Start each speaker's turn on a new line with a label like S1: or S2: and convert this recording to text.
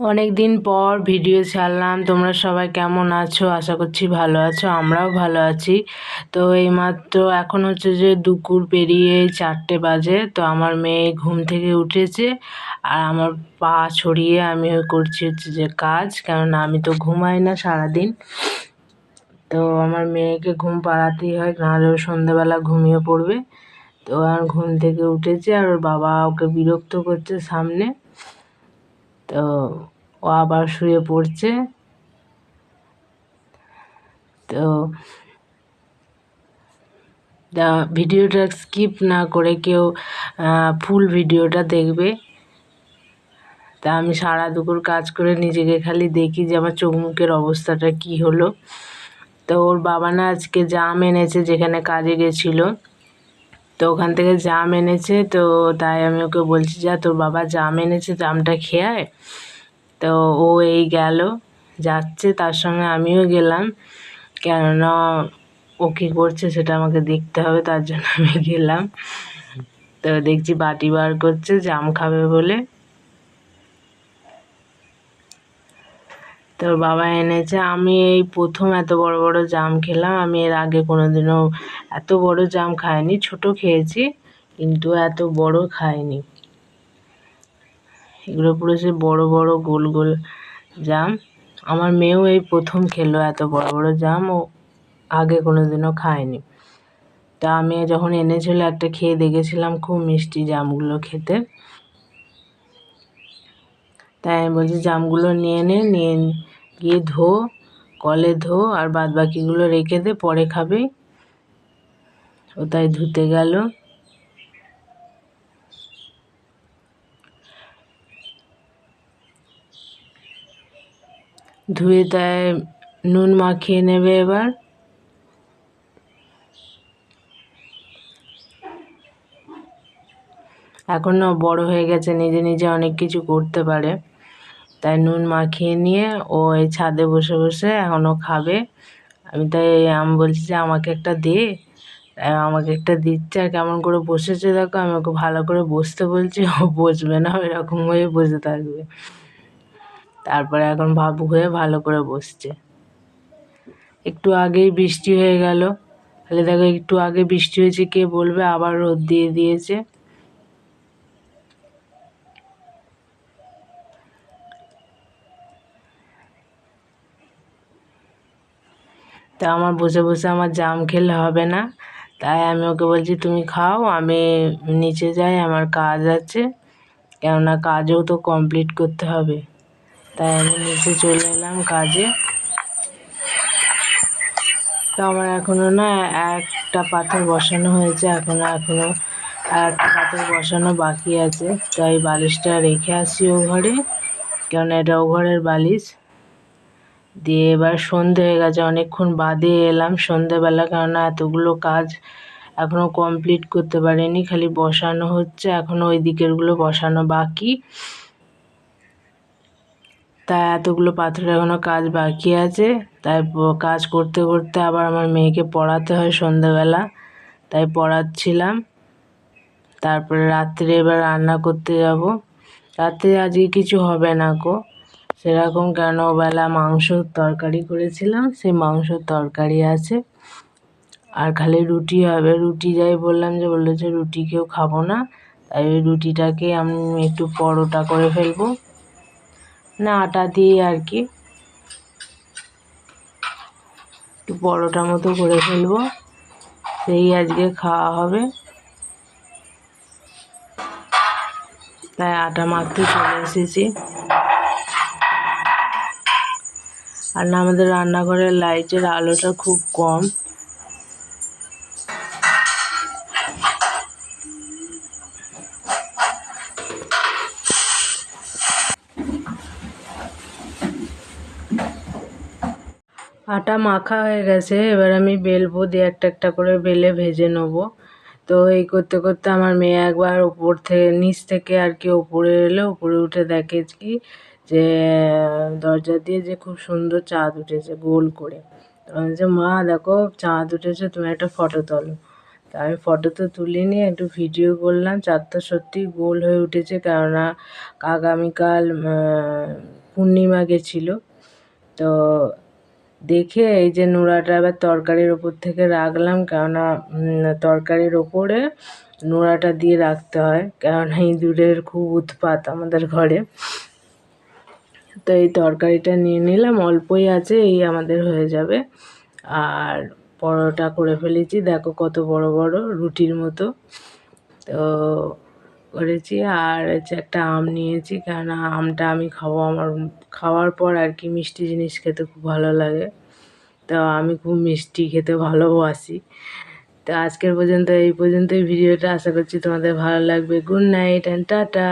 S1: অনেক দিন পর ভিডিও ছাড়লাম। তোমরা সবাই কেমন আছো? আশা করছি ভালো আছো, আমরাও ভালো আছি। তো এইমাত্র এখন হচ্ছে যে দুপুর পেরিয়ে চারটে বাজে, তো আমার মেয়ে ঘুম থেকে উঠেছে আর আমার পা ছড়িয়ে আমি করছি হচ্ছে যে কাজ, কেননা আমি তো ঘুমাই না সারাদিন। তো আমার মেয়েকে ঘুম পাড়াতেই হয় নাহলে ও সন্ধ্যেবেলা ঘুমিয়ে পড়বে। তো আর ঘুম থেকে উঠেছে আর ওর বাবা ওকে বিরক্ত করছে সামনে। তো ও আবার শুয়ে পড়ছে। তো ভিডিওটা স্কিপ না করে কেউ ফুল ভিডিওটা দেখবে। তা আমি সারা দুপুর কাজ করে নিজেকে খালি দেখি যে আমার চোখ মুখের অবস্থাটা কি হলো। তো ওর বাবা না আজকে জাম এনেছে যেখানে কাজে গেছিল। তো ওখান থেকে জাম এনেছে, তো তাই আমি ওকে বলছি, যা, তোর বাবা জাম এনেছে, জামটা খেয়ে তো ও এই গেল, যাচ্ছে, তার সঙ্গে আমিও গেলাম। কেননা ও কী করছে সেটা আমাকে দেখতে হবে, তার জন্য আমি গেলাম। তো দেখছি বাটি বার করছে, জাম খাবে বলে। তোর বাবা এনেছে। আমি এই প্রথম এত বড় বড় জাম খেলাম। আমি এর আগে কোনো দিনও এত বড় জাম খাইনি। ছোট খেয়েছি, কিন্তু এত বড় খাইনি। এগুলো পুরো সে বড় বড় গোল গোল জাম। আমার মেয়েও এই প্রথম খেলো এত বড় বড় জাম। ও আগে কোনো দিনও খায়নি। তা আমি যখন এনেছিল, একটা খেয়ে দেখেছিলাম খুব মিষ্টি জামগুলো খেতে। তাই আমি বলছি, জামগুলো নিয়ে নে, নিয়ে গিয়ে ধো, কলে ধো আর বাদ বাকিগুলো রেখে দে, পরে খাবে। ও তাই ধুতে গেল। ধুয়ে তাই নুন মাখিয়ে নেবে এবার। এখনও বড় হয়ে গেছে, নিজে নিজে অনেক কিছু করতে পারে। তাই নুন মাখিয়ে নিয়ে ও এই ছাদে বসে বসে এখনও খাবে। আমি তাই আমি বলছি যে, আমাকে একটা দে। আমাকে একটা দিচ্ছে আর কেমন করে বসেছে দেখো, আমি ওকে ভালো করে বসতে বলছি, ও বসবে না এরকম হয়ে বসে থাকবে। তারপরে এখন ভাবু হয়ে ভালো করে বসছে। একটু আগেই বৃষ্টি হয়ে গেল। তাহলে দেখো একটু আগে বৃষ্টি হয়েছে, কে বলবে? আবার রোদ দিয়ে দিয়েছে। তা আমার বসে বসে আমার জাম খেলে হবে না। তাই আমি ওকে বলছি, তুমি খাও, আমি নিচে যাই, আমার কাজ আছে। কেননা কাজও তো কমপ্লিট করতে হবে। তাই আমি নিচে চলে এলাম কাজে। তো আমার এখনও না একটা পাথর বসানো হয়েছে এখনও এখনও একটা পাথর বসানো বাকি আছে। তাই বালিশটা রেখে আসি ও ঘরে, কেননা এটা ও ঘরের বালিশ। দিয়ে এবার সন্ধে হয়ে গেছে, অনেকক্ষণ বাদে এলাম সন্ধেবেলা, কেননা এতগুলো কাজ এখনও কমপ্লিট করতে পারিনি, খালি বসানো হচ্ছে এখনও ওই দিকেরগুলো বসানো বাকি। তাই এতগুলো পাথরের এখনও কাজ বাকি আছে, তাই কাজ করতে করতে আবার আমার মেয়েকে পড়াতে হয় সন্ধেবেলা, তাই পড়াচ্ছিলাম। তারপরে রাত্রে এবার রান্না করতে যাব। রাত্রে আজকে কিছু হবে না গো। সেরকম কেন? বেলা মাংসর তরকারি করেছিলাম, সেই মাংসর তরকারি আছে। আর খালি রুটি হবে। রুটি যাই বললাম যে, বলল যে রুটি কেউ খাব না। তাই ওই রুটিটাকে আমি একটু পরোটা করে ফেলব। না, আটা দিয়ে আর কি। একটু পরোটা মতো করে ফেলব। সেই আজকে খাওয়া হবে। তাই আটা মাখতে চলে এসেছি। আর না আমাদের রান্নাঘরের লাইটের আলোটা খুব কম। আটা মাখা হয়ে গেছে, এবার আমি বেলবো, দিয়ে একটা একটা করে বেলে ভেজে নেব। তো এই করতে করতে আমার মেয়ে একবার ওপর থেকে, নিচ থেকে আর কি ওপরে এলো, উপরে উঠে দেখে কি যে, দরজা দিয়ে যে খুব সুন্দর চাঁদ উঠেছে গোল করে। যে মা, দেখো চাঁদ উঠেছে, তুমি একটা ফটো তোলো। তা আমি ফটো তো তুলিনি একটু ভিডিও করলাম চাঁদটা সত্যি গোল হয়ে উঠেছে, কেননা আগামীকাল পূর্ণিমা গেছিল। তো দেখে এই যে নোড়াটা এবার তরকারির ওপর থেকে রাখলাম, কেননা তরকারির ওপরে নোড়াটা দিয়ে রাখতে হয়, কেননা ইঁদুরের খুব উৎপাত আমাদের ঘরে। তো এই তরকারিটা নিয়ে নিলাম, অল্পই আছে, এই আমাদের হয়ে যাবে। আর পরোটা করে ফেলেছি, দেখো কত বড় বড়, রুটির মতো। তো করেছি, আর হচ্ছে একটা আম নিয়েছি, কেননা আমটা আমি খাব আমার, খাওয়ার পর আর কি মিষ্টি জিনিস খেতে খুব ভালো লাগে। তো আমি খুব মিষ্টি খেতে ভালোবাসি। তো আজকের পর্যন্ত, এই পর্যন্তই ভিডিওটা, আশা করছি তোমাদের ভালো লাগবে। Good night and tata!